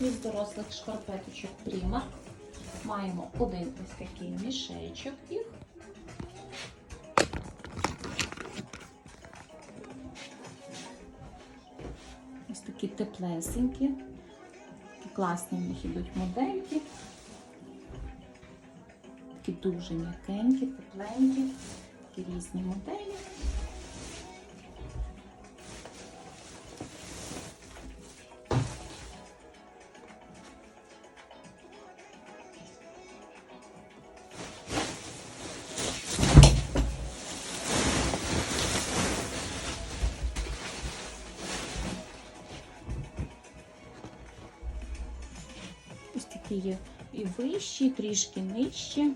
від дорослих шкарпеточок Primark. Маємо один ось такий мішечок їх. Ось такі теплесенькі, такі класні в них ідуть модельки. Такі дуже м'якенькі, тепленькі, такі різні моделі. Такі є і вищі, трішки нижчі.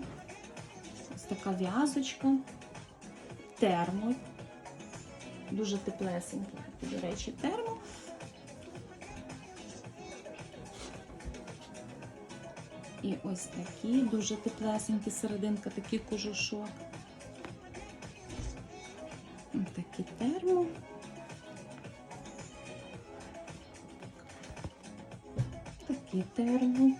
Ось така в'язочка, термо. Дуже теплесенькі, такі, до речі, термо. І ось такі дуже теплесенькі, серединка, такий кожушок. Ось такі термо. Такі термо.